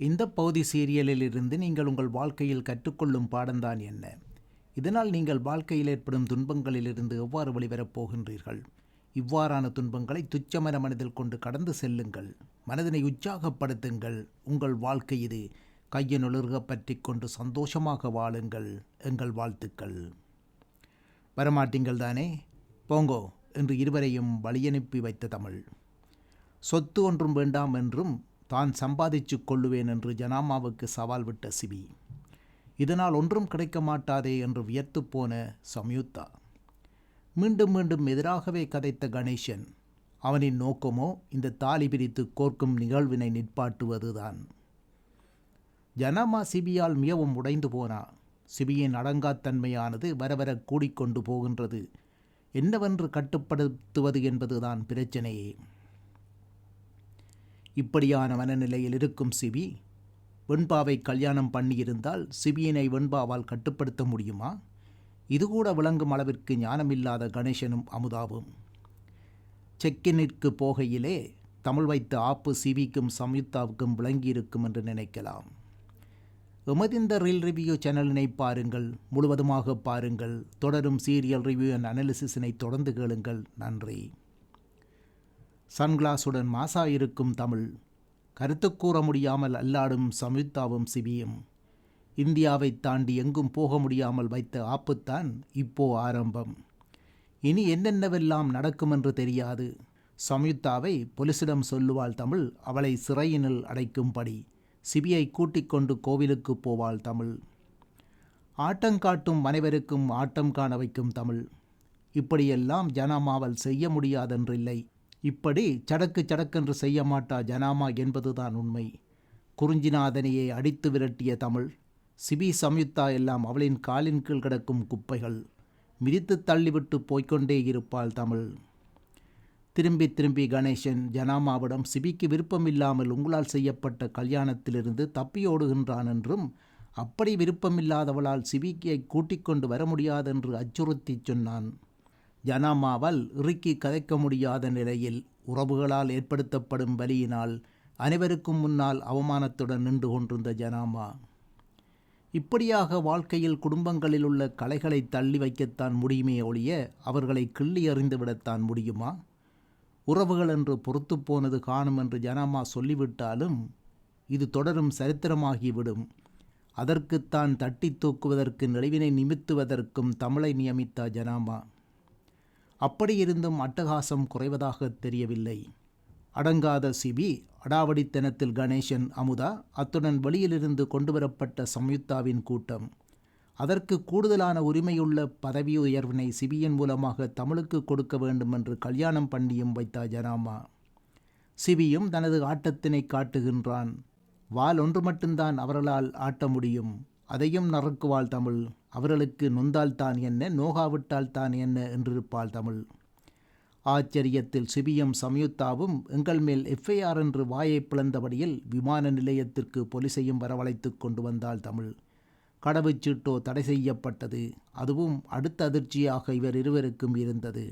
இந்த பகுதி சீரியலில் இருந்து நீங்கள் உங்கள் வாழ்க்கையில் கற்றுக்கொள்ளும் பாடம்தான் என்ன? இதனால் நீங்கள் வாழ்க்கையில் ஏற்படும் துன்பங்களிலிருந்து எவ்வாறு வெளிவரப் போகின்றீர்கள்? இவ்வாறான துன்பங்களை துச்சமன மனதில் கொண்டு கடந்து செல்லுங்கள். மனதினை உற்சாகப்படுத்துங்கள். உங்கள் வாழ்க்கை இது கையினுலர்க பற்றி கொண்டு சந்தோஷமாக வாழுங்கள். எங்கள் வாழ்த்துக்கள். வரமாட்டீங்கள் தானே? போங்கோ என்று இருவரையும் வழியனுப்பி வைத்த தமிழ். சொத்து ஒன்றும் வேண்டாம் என்றும் தான் சம்பாதிச்சு கொள்ளுவேன் என்று ஜனாமாவுக்கு சவால் விட்ட சிபி. இதனால் ஒன்றும் கிடைக்க மாட்டாதே என்று வியர்த்து போன சம்யுக்தா. மீண்டும் மீண்டும் எதிராகவே கதைத்த கணேசன் அவனின் நோக்கமோ இந்த தாலி பிரித்து கோர்க்கும் நிகழ்வினை நிற்பாட்டுவதுதான். ஜனமா சிபியால் மிகவும் உடைந்து போனா சிபியின் அடங்காத்தன்மையானது வர வர கூடிக்கொண்டு போகின்றது. என்னவென்று கட்டுப்படுத்துவது என்பதுதான் பிரச்சனையே. இப்படியான மனநிலையில் இருக்கும் சிபி வெண்பாவை கல்யாணம் பண்ணியிருந்தால் சிபியினை வெண்பாவால் கட்டுப்படுத்த முடியுமா? இது கூட விளங்கும் அளவிற்கு ஞானமில்லாத கணேசனும் அமுதாவும். செக்கினிற்கு போகையிலே தமிழ் வைத்த ஆப்பு சிவிக்கும் சம்யுக்தாவுக்கும் விளங்கியிருக்கும் என்று நினைக்கலாம். எமதிந்த ரீல் ரிவ்யூ சேனலினை பாருங்கள் முழுவதுமாக பாருங்கள் தொடரும் சீரியல் ரிவ்யூ அண்ட் அனாலிசிஸினை தொடர்ந்து கேளுங்கள். நன்றி. சன்கிளாஸுடன் மாசா இருக்கும் தமிழ். கருத்து கூற முடியாமல் அல்லாடும் சம்யுக்தாவும் சிபியும் இந்தியாவை தாண்டி எங்கும் போக முடியாமல் வைத்த ஆப்புத்தான் இப்போ ஆரம்பம். இனி என்னென்னவெல்லாம் நடக்கும் என்று தெரியாது. சம்யுக்தாவை போலீசிடம் சொல்லுவாள் தமிழ் அவளை சிறையினில் அடைக்கும்படி. சிபியை கூட்டிக் கொண்டு கோவிலுக்கு போவாள் தமிழ். ஆட்டங்காட்டும் அனைவருக்கும் ஆட்டம் காண வைக்கும் தமிழ். இப்படியெல்லாம் ஜனமாவல் செய்ய முடியாதென்றில்லை. இப்படி சடக்கு சடக்கென்று செய்ய மாட்டா ஜனாமா என்பதுதான் உண்மை. குறிஞ்சிநாதனையே அடித்து விரட்டிய தமிழ் சிபி சம்யுக்தா எல்லாம் அவளின் காலின் கீழ் கிடக்கும் குப்பைகள். மிதித்து தள்ளிவிட்டு போய்க்கொண்டே இருப்பாள் தமிழ். திரும்பி திரும்பி கணேசன் ஜனாமாவிடம் சிபிக்கு விருப்பமில்லாமல் உங்களால் செய்யப்பட்ட கல்யாணத்திலிருந்து தப்பியோடுகின்றான் என்றும் அப்படி விருப்பமில்லாதவளால் சிபிக்கியை கூட்டிக் கொண்டு வர முடியாதென்று அச்சுறுத்தி சொன்னான். ஜனாமாவால் இறுக்கி கதைக்க முடியாத நிலையில் உறவுகளால் ஏற்படுத்தப்படும் வலியினால் அனைவருக்கும் முன்னால் அவமானத்துடன் நின்று கொண்டிருந்த ஜனாமா. இப்படியாக வாழ்க்கையில் குடும்பங்களில் உள்ள கலைகளை தள்ளி வைக்கத்தான் முடியுமே ஒழிய அவர்களை கிள்ளி அறிந்துவிடத்தான் முடியுமா? உறவுகள் என்று பொறுத்து போனது காணும் என்று ஜனாமா சொல்லிவிட்டாலும் இது தொடரும் சரித்திரமாகிவிடும். அதற்குத்தான் தட்டி தூக்குவதற்கு நினைவினை நிமித்துவதற்கும் தமிழை நியமித்த ஜனாமா. அப்படியிருந்தும் அட்டகாசம் குறைவதாக தெரியவில்லை. அடங்காத சிபி அடாவடித்தனத்தில் கணேசன் அமுதா அத்துடன் வெளியிலிருந்து கொண்டுவரப்பட்ட சம்யுக்தாவின் கூட்டம். அதற்கு கூடுதலான உரிமையுள்ள பதவி உயர்வினை சிபியின் மூலமாக தமிழுக்கு கொடுக்க வேண்டும் என்று கல்யாணம் பண்ணியும் வைத்த ஜனாமா. சிபியும் தனது ஆட்டத்தினை காட்டுகின்றான். வால் ஒன்று மட்டும்தான் அவர்களால் ஆட்ட முடியும். அதையும் நறுக்குவாள் தமிழ். அவர்களுக்கு நொந்தால்தான் என்ன நோகாவிட்டால் தான் என்ன என்றிருப்பாள் தமிழ். ஆச்சரியத்தில் சிபியம் சம்யுக்தாவும் எங்கள் மேல் எஃப்ஐஆர் என்று வாயை பிளந்தபடியில் விமான நிலையத்திற்கு போலீஸையும் வரவழைத்து கொண்டு வந்தாள் தமிழ். கடவுச்சீட்டோ தடை செய்யப்பட்டது. அதுவும் அடுத்த அதிர்ச்சியாக இவர் இருவருக்கும் இருந்தது.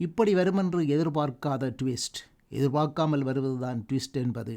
இப்படி வருமென்று எதிர்பார்க்காத ட்விஸ்ட். எதிர்பார்க்காமல் வருவதுதான் ட்விஸ்ட் என்பது.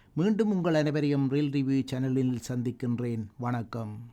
மீண்டும் உங்கள் அனைவரையும் ரீல் ரிவ்யூ சேனலில் சந்திக்கின்றேன். வணக்கம்.